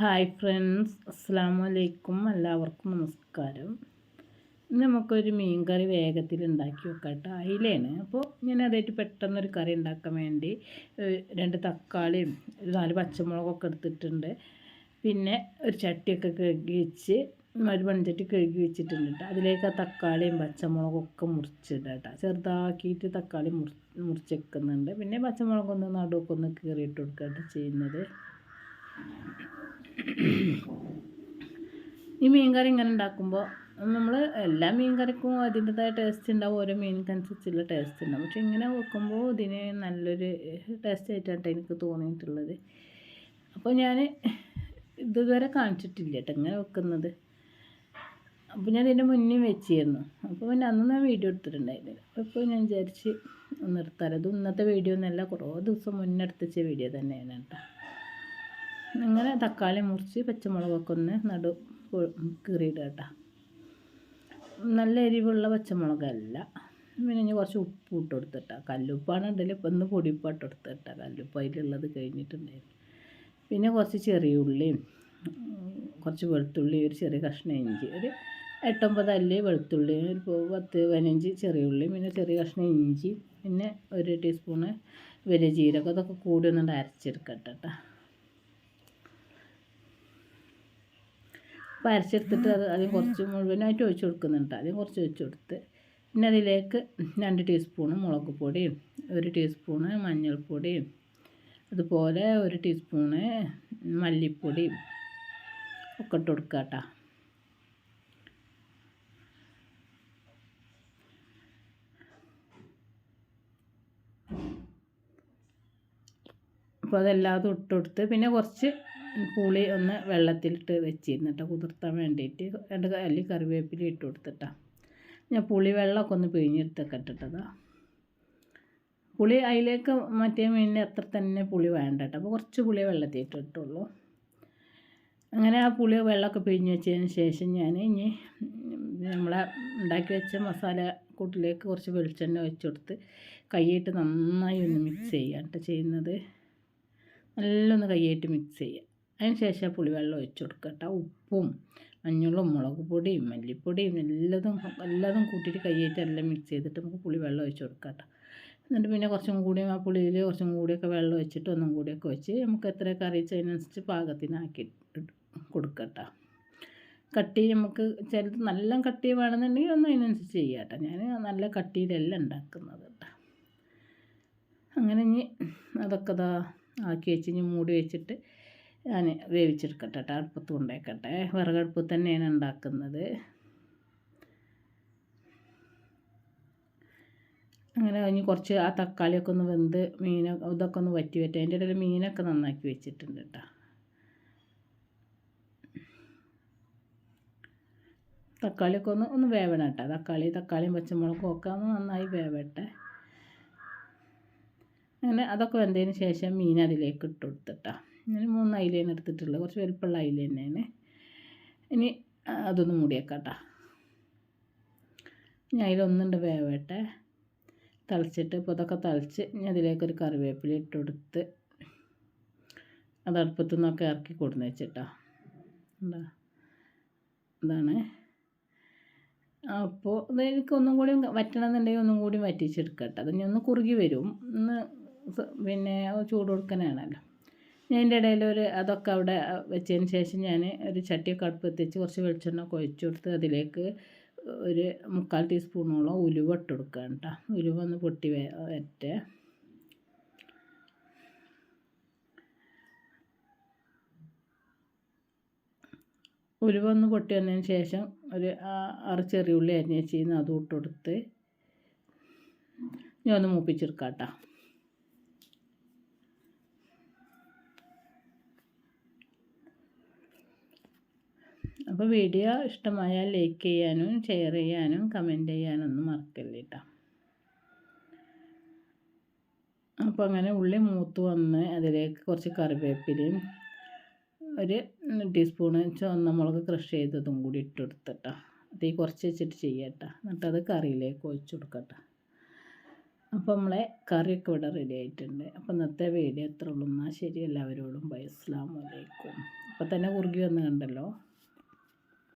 Hi friends അസ്സാം അലൈക്കും എല്ലാവർക്കും നമസ്കാരം. ഇന്ന് നമുക്കൊരു മീൻ കറി വേഗത്തിൽ ഉണ്ടാക്കി വെക്കട്ടെ. അയിലാണ്. അപ്പോൾ ഞാൻ അതായിട്ട് പെട്ടെന്നൊരു കറി ഉണ്ടാക്കാൻ വേണ്ടി രണ്ട് തക്കാളിയും ഒരു നാല് പച്ചമുളകൊക്കെ എടുത്തിട്ടുണ്ട്. പിന്നെ ഒരു ചട്ടിയൊക്കെ കഴുകി വെച്ച് ഒരു മൺചട്ടി കഴുകി വെച്ചിട്ടുണ്ട് കേട്ടോ. അതിലേക്ക് ആ തക്കാളിയും പച്ചമുളകൊക്കെ മുറിച്ചിട്ട് കേട്ടോ. ചെറുതാക്കിയിട്ട് തക്കാളി മുറി മുറിച്ചെക്കുന്നുണ്ട് പിന്നെ പച്ചമുളകൊന്ന് നടുവൊക്കെ ഒന്ന് കീറിയിട്ട് കൊടുക്കുക ചെയ്യുന്നത്. ഈ മീൻകറി ഇങ്ങനെ ഉണ്ടാക്കുമ്പോൾ നമ്മൾ എല്ലാ മീൻകറിക്കും അതിന്റെതായ ടേസ്റ്റ് ഉണ്ടാവും ഓരോ മീനിനനുസരിച്ചുള്ള ടേസ്റ്റ് ഉണ്ടാവും. പക്ഷെ ഇങ്ങനെ വെക്കുമ്പോൾ ഇതിന് നല്ലൊരു ടേസ്റ്റ് ആയിട്ടാണ് എനിക്ക് തോന്നിയിട്ടുള്ളത്. അപ്പോൾ ഞാൻ ഇതുവരെ കാണിച്ചിട്ടില്ല കേട്ടോ ഇങ്ങനെ വെക്കുന്നത്. അപ്പോൾ ഞാൻ ഇതിന്റെ മുന്നേ വെച്ചിരുന്നു. അപ്പോൾ പിന്നെ അന്ന് ഞാൻ വീഡിയോ എടുത്തിട്ടുണ്ടായിരുന്നില്ല. അപ്പോൾ ഞാൻ വിചാരിച്ച് നിർത്താറ് അത് ഇന്നത്തെ വീഡിയോ ഒന്നല്ല കുറേ ദിവസം മുന്നേ എടുത്തിച്ച വീഡിയോ തന്നെയാണ് കേട്ടോ. അങ്ങനെ തക്കാളി മുറിച്ച് പച്ചമുളകൊക്കെ ഒന്ന് നടു കീറിയിടുക കേട്ടോ. നല്ല എരിവുള്ള പച്ചമുളകല്ല. പിന്നെ ഞാൻ കുറച്ച് ഉപ്പ് ഇട്ട് കൊടുത്തിട്ടാ. കല്ലുപ്പാണ് ഉണ്ടല്ലോ ഇപ്പം ഒന്ന് പൊടിപ്പാട്ട് കൊടുത്തിട്ടാ. കല്ലുപ്പ് അതിലുള്ളത് കഴിഞ്ഞിട്ടുണ്ടായിരുന്നു. പിന്നെ കുറച്ച് ചെറിയ ഉള്ളിയും കുറച്ച് വെളുത്തുള്ളി ഒരു ചെറിയ കഷ്ണം ഇഞ്ചി ഒരു എട്ടൊമ്പത് അല്ലി വെളുത്തുള്ളി ഒരു പത്ത് പതിനഞ്ച് ചെറിയ ഉള്ളി പിന്നെ ചെറിയ കഷ്ണം ഇഞ്ചി പിന്നെ ഒരു ടീസ്പൂണ് വലിയ ജീരകം. അതൊക്കെ കൂടി ഒന്നുകൊണ്ട് അരച്ചെടുക്കട്ടെ കേട്ടോ. അപ്പോൾ അരച്ചെടുത്തിട്ട് അത് ആദ്യം കുറച്ച് മുഴുവനായിട്ട് ഒഴിച്ച് കൊടുക്കുന്നുണ്ട്. അതിന് കുറച്ച് ഒഴിച്ച് കൊടുത്ത് പിന്നെ അതിലേക്ക് രണ്ട് ടീസ്പൂണ് മുളക് പൊടിയും ഒരു ടീസ്പൂണ് മഞ്ഞൾപ്പൊടിയും അതുപോലെ ഒരു ടീസ്പൂണ് മല്ലിപ്പൊടിയും ഒക്കെ ഇട്ട് കൊടുക്കുക കേട്ടോ. അപ്പോൾ അതെല്ലാം ഇട്ട് പിന്നെ കുറച്ച് പുളി ഒന്ന് വെള്ളത്തിലിട്ട് വെച്ചിരുന്നു കേട്ടോ കുതിർത്താൻ വേണ്ടിയിട്ട് രണ്ട് അല്ലി കറിവേപ്പില ഇട്ട് കൊടുത്തിട്ടാണ് ഞാൻ പുളി വെള്ളമൊക്കെ ഒന്ന് പിഴിഞ്ഞെടുത്തൊക്കെ ഇട്ടിട്ടതാ പുളി അതിലേക്ക് മറ്റേ മീനിന് അത്ര തന്നെ പുളി വേണ്ട അപ്പോൾ കുറച്ച് പുളി വെള്ളത്തിൽ ഇട്ടിട്ടുള്ളൂ. അങ്ങനെ ആ പുളി വെള്ളമൊക്കെ പിഴിഞ്ഞ് വെച്ചതിന് ശേഷം ഞാൻ ഇനി നമ്മളെ ഉണ്ടാക്കി വെച്ച മസാല കൂട്ടിലേക്ക് കുറച്ച് വെളിച്ചെണ്ണ ഒഴിച്ചു കൊടുത്ത് കൈയിട്ട് നന്നായി ഒന്ന് മിക്സ് ചെയ്യാം കേട്ടോ ചെയ്യുന്നത്. നല്ലൊന്ന് കൈയായിട്ട് മിക്സ് ചെയ്യുക അതിന് ശേഷം പുളിവെള്ളം ഒഴിച്ച് കേട്ടോ ഉപ്പും മഞ്ഞളും മുളക് പൊടിയും മല്ലിപ്പൊടിയും എല്ലാതും എല്ലാതും കൂട്ടിയിട്ട് കൈയായിട്ട് എല്ലാം മിക്സ് ചെയ്തിട്ട് നമുക്ക് പുളിവെള്ളം ഒഴിച്ച് കേട്ടോ എന്നിട്ട് പിന്നെ കുറച്ചും കൂടി ആ പുളിയിൽ കുറച്ചും കൂടിയൊക്കെ വെള്ളം ഒഴിച്ചിട്ട് ഒന്നും കൂടിയൊക്കെ വെച്ച് നമുക്ക് എത്രയൊക്കെ അറിയിച്ചതിനനുസരിച്ച് പാകത്തിനാക്കി കൊടുക്കട്ടെ. കട്ടി നമുക്ക് ചിലത് നല്ല കട്ടി വേണമെന്നുണ്ടെങ്കിൽ ഒന്ന് അതിനനുസരിച്ച് ചെയ്യാം കേട്ടോ ഞാൻ നല്ല കട്ടിയിലല്ല ഉണ്ടാക്കുന്നത് കേട്ടോ. അങ്ങനെ ഇനി അതൊക്കെ ഇതാ ആക്കി വെച്ച് ഇനി മൂടി വെച്ചിട്ട് ഞാൻ വേവിച്ചെടുക്കട്ടെ കേട്ടോ അടുപ്പത്ത് കൊണ്ടേക്കട്ടെ വിറകടുപ്പ് തന്നെയാണ് ഉണ്ടാക്കുന്നത്. അങ്ങനെ കഴിഞ്ഞ് കുറച്ച് ആ തക്കാളിയൊക്കെ ഒന്ന് വെന്ത് മീൻ ഇതൊക്കെ ഒന്ന് വറ്റി വറ്റി അതിന്റെ ഇടയിൽ മീനൊക്കെ നന്നാക്കി വെച്ചിട്ടുണ്ട് കേട്ടോ. തക്കാളിയൊക്കെ ഒന്ന് ഒന്ന് വേവണം കേട്ടോ. തക്കാളി തക്കാളിയും പച്ചമുളകും ഒക്കെ ഒന്ന് നന്നായി വേവട്ടെ. അങ്ങനെ അതൊക്കെ വെന്തതിന് ശേഷം മീൻ അതിലേക്ക് ഇട്ട് കൊടുത്തിട്ടാ മൂന്ന് എടുത്തിട്ടുള്ളത്. കുറച്ച് വലുപ്പമുള്ള തന്നെയാണ്. ഇനി അതൊന്ന് മൂടിയേക്കാട്ടാ. ഇനി അതിലൊന്നുണ്ട് വേവട്ടെ. തളിച്ചിട്ട് ഇപ്പോൾ അതൊക്കെ തളിച്ച് ഇനി അതിലേക്കൊരു കറിവേപ്പില ഇട്ട് കൊടുത്ത് അത് അടുപ്പത്തു നിന്നൊക്കെ ഇറക്കി കൊടുന്ന് വെച്ചിട്ടാ. എന്താ? ഇതാണ്. അപ്പോൾ എനിക്ക് ഒന്നും കൂടി വറ്റണമെന്നുണ്ടെങ്കിൽ ഒന്നും കൂടി വറ്റിച്ചെടുക്കട്ടെ. അത് ഇനി ഒന്ന് കുറുകി വരും. ഒന്ന് പിന്നെ ചൂട് കൊടുക്കാനാണല്ലോ. അതിന്റെ ഇടയിൽ ഒരു അതൊക്കെ അവിടെ വെച്ചതിന് ശേഷം ഞാൻ ഒരു ചട്ടിയൊക്കെ അടുപ്പത്തിച്ച് കുറച്ച് വെളിച്ചെണ്ണ കുഴച്ച് കൊടുത്ത് അതിലേക്ക് ഒരു മുക്കാൽ ടീസ്പൂണോളം ഉലുവ ഇട്ട് കൊടുക്കുക കേട്ടോ. ഉലുവ ഒന്ന് പൊട്ടി വരട്ടെ. ഉലുവ ഒന്ന് പൊട്ടി വന്നതിന് ശേഷം ഒരു ആറ് ചെറിയ ഉള്ളി അരിഞ്ഞ് വെച്ചിരുന്നു അതും ഇട്ട് കൊടുത്ത് ഞാൻ ഒന്ന് മൂപ്പിച്ചെടുക്കാം കേട്ടോ. അപ്പോൾ വീഡിയോ ഇഷ്ടമായാൽ ലൈക്ക് ചെയ്യാനും ഷെയർ ചെയ്യാനും കമന്റ് ചെയ്യാനൊന്നും മറക്കല്ല കേട്ടോ അപ്പോൾ അങ്ങനെ ഉള്ളി മൂത്ത് വന്ന് അതിലേക്ക് കുറച്ച് കറിവേപ്പിലയും ഒരു ടീസ്പൂണ് ചുവന്ന മുളക് ക്രഷ് ചെയ്തതും കൂടി ഇട്ട് കൊടുത്തട്ടോ അത് കുറച്ച് വെച്ചിട്ട് ചെയ്യട്ടോ. എന്നിട്ട് അത് കറിയിലേക്ക് ഒഴിച്ചു കൊടുക്കട്ടോ. അപ്പോൾ നമ്മളെ കറിയൊക്കെ ഇവിടെ റെഡി ആയിട്ടുണ്ട്. അപ്പോൾ ഇന്നത്തെ വീഡിയോ എത്ര ഉള്ളൂ. എന്നാൽ ശരി. എല്ലാവരോടും ബൈ അസ്സാം വലൈക്കും അപ്പോൾ തന്നെ കുറുകി വന്ന് കണ്ടല്ലോ.